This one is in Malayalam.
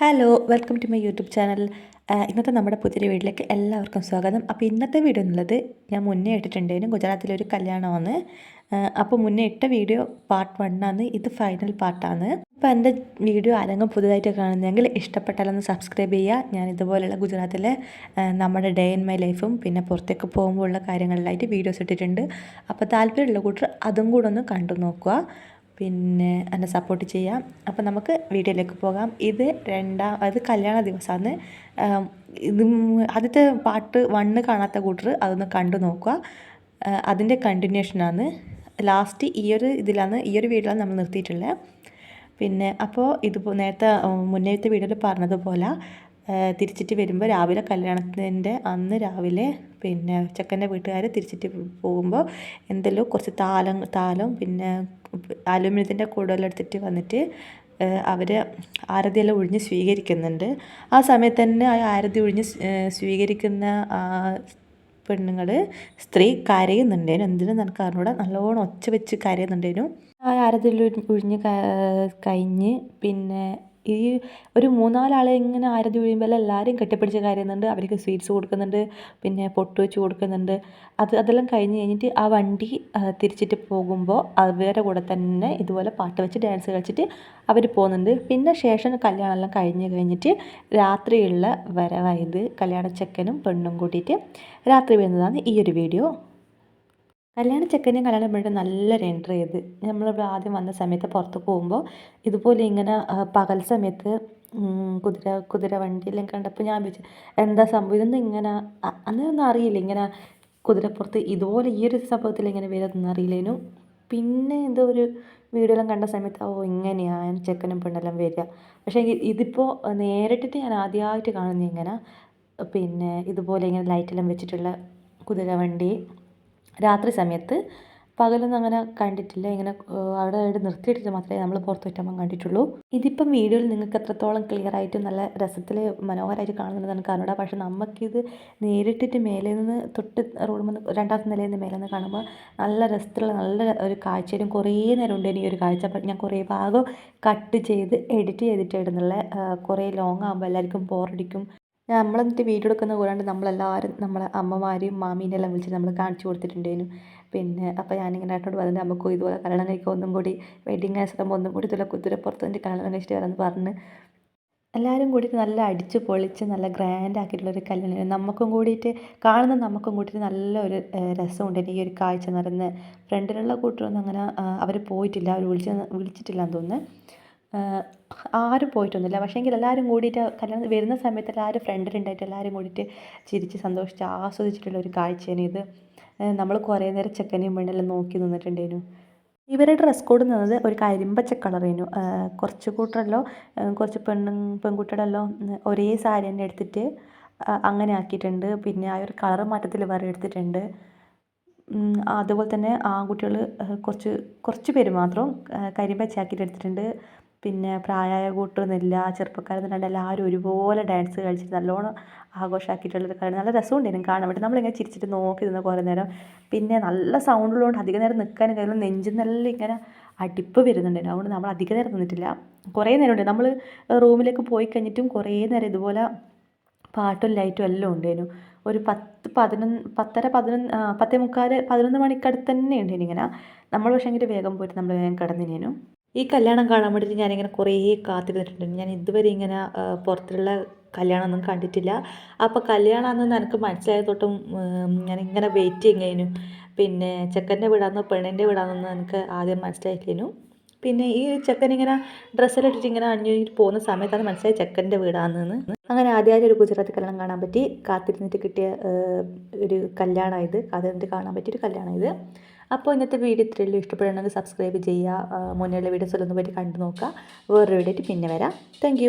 Hello welcome to my YouTube channel ഇന്നത്തെ നമ്മുടെ പുതിയൊരു വീട്ടിലേക്ക് എല്ലാവർക്കും സ്വാഗതം. അപ്പോൾ ഇന്നത്തെ വീഡിയോ എന്നുള്ളത് ഞാൻ മുന്നേ ഇട്ടിട്ടുണ്ടായിരുന്നു. ഗുജറാത്തിലൊരു കല്യാണമാണ്. അപ്പോൾ മുന്നേ ഇട്ട വീഡിയോ പാർട്ട് വണ്ണാണ് ഇത് ഫൈനൽ പാർട്ടാണ് അപ്പോൾ എന്റെ വീഡിയോ ആരെങ്കിലും പുതുതായിട്ട് കാണുന്നതെങ്കിൽ ഇഷ്ടപ്പെട്ടാലൊന്ന് സബ്സ്ക്രൈബ് ചെയ്യുക. ഞാൻ ഇതുപോലെയുള്ള ഗുജറാത്തിലെ നമ്മുടെ ഡേ ഇൻ മൈ ലൈഫും പിന്നെ പുറത്തേക്ക് പോകുമ്പോൾ ഉള്ള കാര്യങ്ങളിലായിട്ട് വീഡിയോസ് ഇട്ടിട്ടുണ്ട്. അപ്പോൾ താല്പര്യമുള്ള കൂട്ടർ അതും കൂടെ ഒന്ന് കണ്ടു നോക്കുക. പിന്നെ എന്നെ സപ്പോർട്ട് ചെയ്യാം. അപ്പോൾ നമുക്ക് വീഡിയോയിലേക്ക് പോകാം. ഇത് രണ്ടാം അത് കല്യാണ ദിവസമാണ് ഇത് ആദ്യത്തെ പാട്ട് വണ്ണ് കാണാത്ത കൂട്ടർ അതൊന്ന് കണ്ടു നോക്കുക. അതിന്റെ കണ്ടിന്യൂഷനാണ് ലാസ്റ്റ് ഈ ഒരു ഇതിലാണ് ഈ ഒരു വീഡിയോയിലാണ് നമ്മൾ നിർത്തിയിട്ടുള്ളത് പിന്നെ അപ്പോൾ ഇത് നേരത്തെ മുന്നേത്തെ വീഡിയോയിൽ പറഞ്ഞതുപോലെ തിരിച്ചിട്ട് വരുമ്പോൾ രാവിലെ കല്യാണത്തിന്റെ അന്ന് രാവിലെ പിന്നെ ചെക്കന്റെ വീട്ടുകാർ തിരിച്ചിട്ട് പോകുമ്പോൾ എന്തെല്ലോ കുറച്ച് താലം താലം പിന്നെ അലുമിനിയത്തിന്റെ കുടലെടുത്തിട്ട് വന്നിട്ട് അവർ ആരതിയെല്ലാം ഒഴിഞ്ഞ് സ്വീകരിക്കുന്നുണ്ട്. ആ സമയത്ത് തന്നെ ആ ആരതി ഒഴിഞ്ഞ് സ്വീകരിക്കുന്ന പെണ്ണുങ്ങൾ സ്ത്രീ കരയുന്നുണ്ടേനു. എന്തിനും നിനക്ക് അറിഞ്ഞൂടെ. നല്ലോണം ഒച്ച വെച്ച് കരയുന്നുണ്ടേനു. ആ ആരതി ഒഴിഞ്ഞ് കഴിഞ്ഞ് പിന്നെ ഈ ഒരു മൂന്നാലാളെ ഇങ്ങനെ ആരതി ഒഴിയുമ്പോൾ എല്ലാവരും കെട്ടിപ്പിടിച്ച് കരയുന്നുണ്ട്. അവർക്ക് സ്വീറ്റ്സ് കൊടുക്കുന്നുണ്ട്. പിന്നെ പൊട്ട് വെച്ച് കൊടുക്കുന്നുണ്ട്. അത് അതെല്ലാം കഴിഞ്ഞ് കഴിഞ്ഞിട്ട് ആ വണ്ടി തിരിച്ചിട്ട് പോകുമ്പോൾ അവരുടെ കൂടെ തന്നെ ഇതുപോലെ പാട്ട് വെച്ച് ഡാൻസ് കളിച്ചിട്ട് അവർ പോകുന്നുണ്ട്. പിന്നെ ശേഷം കല്യാണമെല്ലാം കഴിഞ്ഞ് കഴിഞ്ഞിട്ട് രാത്രിയുള്ള വരവായത് കല്യാണ ചെക്കനും പെണ്ണും കൂട്ടിയിട്ട് രാത്രി വരുന്നതാണ് ഈ ഒരു വീഡിയോ. കല്യാണ ചെക്കനെയും കല്യാണം പെണ്ണിനും നല്ലൊരു എൻട്രി ചെയ്ത്. നമ്മളിവിടെ ആദ്യം വന്ന സമയത്ത് പുറത്ത് പോകുമ്പോൾ ഇതുപോലെ ഇങ്ങനെ പകൽ സമയത്ത് കുതിര കുതിര വണ്ടിയെല്ലാം കണ്ടപ്പോൾ ഞാൻ വിചാരിച്ചു എന്താ സംഭവം? ഇതൊന്നും ഇങ്ങനെ അന്നൊന്നും അറിയില്ല. ഇങ്ങനെ കുതിരപ്പുറത്ത് ഇതുപോലെ ഈ ഒരു സംഭവത്തിൽ ഇങ്ങനെ വരുന്നൊന്നും അറിയില്ലേനു. പിന്നെ എന്തോ ഒരു വീഡിയോ കണ്ട സമയത്ത് ഓ ഇങ്ങനെയാണ് ചെക്കനും പെണ്ണെല്ലാം വരിക പക്ഷേ ഇതിപ്പോൾ നേരിട്ടിട്ട് ഞാൻ ആദ്യമായിട്ട് കാണുന്നത് ഇങ്ങനെ പിന്നെ ഇതുപോലെ ഇങ്ങനെ ലൈറ്റെല്ലാം വെച്ചിട്ടുള്ള കുതിര വണ്ടി. രാത്രി സമയത്ത് പകലൊന്നും അങ്ങനെ കണ്ടിട്ടില്ല. ഇങ്ങനെ അവിടെ അവിടെ നിർത്തിയിട്ടിട്ട് മാത്രമേ നമ്മൾ പുറത്ത് പറ്റുമ്പോൾ കണ്ടിട്ടുള്ളൂ. ഇതിപ്പം വീഡിയോയിൽ നിങ്ങൾക്ക് എത്രത്തോളം ക്ലിയർ ആയിട്ട് നല്ല രസത്തിൽ മനോഹരമായിട്ട് കാണുന്നുണ്ട് കാരണം പക്ഷേ നമുക്കിത് നേരിട്ടിട്ട് മേലെ നിന്ന് തൊട്ട് റോഡ് നിന്ന് രണ്ടാമത്തെ നിലയിൽ നിന്ന് മേലെ നിന്ന് കാണുമ്പോൾ നല്ല രസത്തിലുള്ള നല്ല ഒരു കാഴ്ചയിലും കുറേ നേരം ഉണ്ട് ഈ ഒരു കാഴ്ച. ഞാൻ കുറേ ഭാഗം കട്ട് ചെയ്ത് എഡിറ്റ് ചെയ്തിട്ട് ഇടുന്നുള്ള. കുറേ ലോങ് ആകുമ്പോൾ എല്ലാവർക്കും ബോറടിക്കും നമ്മൾ എന്നിട്ട് വീഡിയോ എടുക്കുന്ന കൂടാണ്ട് നമ്മളെല്ലാവരും നമ്മളെ അമ്മമാരെയും മാമീനെ എല്ലാം വിളിച്ച് നമ്മൾ കാണിച്ചു കൊടുത്തിട്ടുണ്ടേനു പിന്നെ അപ്പോൾ ഞാനിങ്ങനെ ഏട്ടനോട് പറഞ്ഞിട്ട് നമുക്കും ഇതുപോലെ കല്യാണം കഴിക്കുക ഒന്നും കൂടി വെഡിങ് ആശ്രമം ഒന്നും കൂടി ഇതുപോലെ കുതിരപ്പുറത്ത് എന്റെ കല്യാണം കഴിച്ചിട്ട് വരാമെന്ന് പറഞ്ഞ് എല്ലാവരും കൂടിയിട്ട് നല്ല അടിച്ച് പൊളിച്ച് നല്ല ഗ്രാൻഡ് ആക്കിയിട്ടുള്ളൊരു കല്യാണം നമുക്കും കൂടിയിട്ട് കാണുന്ന നമുക്കും കൂടിയിട്ട് നല്ലൊരു രസമുണ്ട്. ഈ ഒരു കാഴ്ച നിറഞ്ഞ് ഫ്രണ്ടിലുള്ള കൂട്ടരൊന്നും അങ്ങനെ അവർ പോയിട്ടില്ല. അവർ വിളിച്ച് വിളിച്ചിട്ടില്ല എന്ന് തോന്നുന്നു. ആരും പോയിട്ടൊന്നുമില്ല. പക്ഷേങ്കിൽ എല്ലാവരും കൂടിയിട്ട് കല്യാണം വരുന്ന സമയത്ത് എല്ലാവരും ഫ്രണ്ടിലുണ്ടായിട്ട് എല്ലാവരും കൂടിയിട്ട് ചിരിച്ച് സന്തോഷിച്ച് ആസ്വദിച്ചിട്ടുള്ള ഒരു കാഴ്ചയാണ് ഇത്. നമ്മൾ കുറേ നേരം ചെക്കനെയും പെണ്ണെല്ലാം നോക്കി നിന്നിട്ടുണ്ടായിരുന്നു. ഇവരുടെ ഡ്രസ് കോഡ് നിന്നത് ഒരു കരിമ്പച്ച കളറേനു കുറച്ച് കൂട്ടരല്ലോ കുറച്ച് പെണ്ണും പെൺകുട്ടികളല്ലോ ഒരേ സാരി തന്നെ എടുത്തിട്ട് അങ്ങനെ ആക്കിയിട്ടുണ്ട്. പിന്നെ ആ ഒരു കളർ മാറ്റത്തിൽ വേറെ എടുത്തിട്ടുണ്ട്. അതുപോലെ തന്നെ ആൺകുട്ടികൾ കുറച്ച് കുറച്ച് പേര് മാത്രം കരിമ്പച്ച ആക്കിയിട്ട് എടുത്തിട്ടുണ്ട്. പിന്നെ പ്രായമായ കൂട്ടൊന്നുമില്ല ചെറുപ്പക്കാരെന്നല്ലാണ്ട് എല്ലാവരും ഒരുപോലെ ഡാൻസ് കളിച്ചിട്ട് നല്ലോണം ആഘോഷമാക്കിയിട്ടുള്ളൊരു കളി നല്ല രസമുണ്ടായിരുന്നു കാണാൻ. വേണ്ടി നമ്മളിങ്ങനെ ചിരിച്ചിട്ട് നോക്കി നിന്ന് കുറേ നേരം. പിന്നെ നല്ല സൗണ്ടുള്ളതുകൊണ്ട് അധിക നേരം നിൽക്കാനും കഴിയില്ല നെഞ്ചിൽ ഇങ്ങനെ അടിപ്പ് വരുന്നുണ്ടായിരുന്നു അതുകൊണ്ട് നമ്മൾ അധിക നേരം നിന്നിട്ടില്ല. കുറേ നേരം ഉണ്ട് നമ്മൾ റൂമിലേക്ക് പോയി കഴിഞ്ഞിട്ടും കുറേ നേരം ഇതുപോലെ പാട്ടും ലൈറ്റും എല്ലാം ഉണ്ടായിരുന്നു ഒരു പത്ത് പതിനൊന്ന് പത്തര പതിനൊന്ന് പത്തേ മുക്കാൽ പതിനൊന്ന് മണിക്കടുത്ത് തന്നെ ഉണ്ടായിരുന്നു ഇങ്ങനെ. നമ്മൾ പക്ഷേ വേഗം പോയിട്ട് നമ്മൾ വേഗം കിടന്നിനേനു. ഈ കല്യാണം കാണാൻ വേണ്ടിയിട്ട് ഞാനിങ്ങനെ കുറേ കാത്തിരുന്നിട്ടുണ്ട്. ഞാൻ ഇതുവരെ ഇങ്ങനെ പുറത്തുള്ള കല്യാണമൊന്നും കണ്ടിട്ടില്ല. അപ്പോൾ കല്യാണമാണെന്ന് എനിക്ക് മനസ്സിലായ തൊട്ടും ഞാനിങ്ങനെ വെയിറ്റ് ചെയ്യുകയായിരുന്നു പിന്നെ ചെക്കന്റെ വീടാണെന്നോ പെണ്ണിന്റെ വീടാണെന്നോ എനിക്ക് ആദ്യം മനസ്സിലാക്കിയിരുന്നു പിന്നെ ഈ ചെക്കൻ ഇങ്ങനെ ഡ്രസ്സിലിട്ടിട്ട് ഇങ്ങനെ അണിഞ്ഞിട്ട് പോകുന്ന സമയത്താണ് മനസ്സിലായി ചെക്കന്റെ വീടാണെന്ന്. അങ്ങനെ ആദ്യമായിട്ട് ഒരു ഗുജറാത്തി കല്യാണം കാണാൻ പറ്റി. കാത്തിരുന്നിട്ട് കിട്ടിയ ഒരു കല്യാണമായത്. കാത്തിരുന്നിട്ട് കാണാൻ പറ്റിയൊരു കല്യാണമായത്. അപ്പോൾ ഇന്നത്തെ വീഡിയോ ഇത്രയുള്ളൂ ഇഷ്ടപ്പെടുകയാണെങ്കിൽ സബ്സ്ക്രൈബ് ചെയ്യുക. മുന്നേയുള്ള വീഡിയോസിലൊന്നും പറ്റി കണ്ടു നോക്കുക. വേറൊരു വീഡിയോ പിന്നെ വരാം. താങ്ക്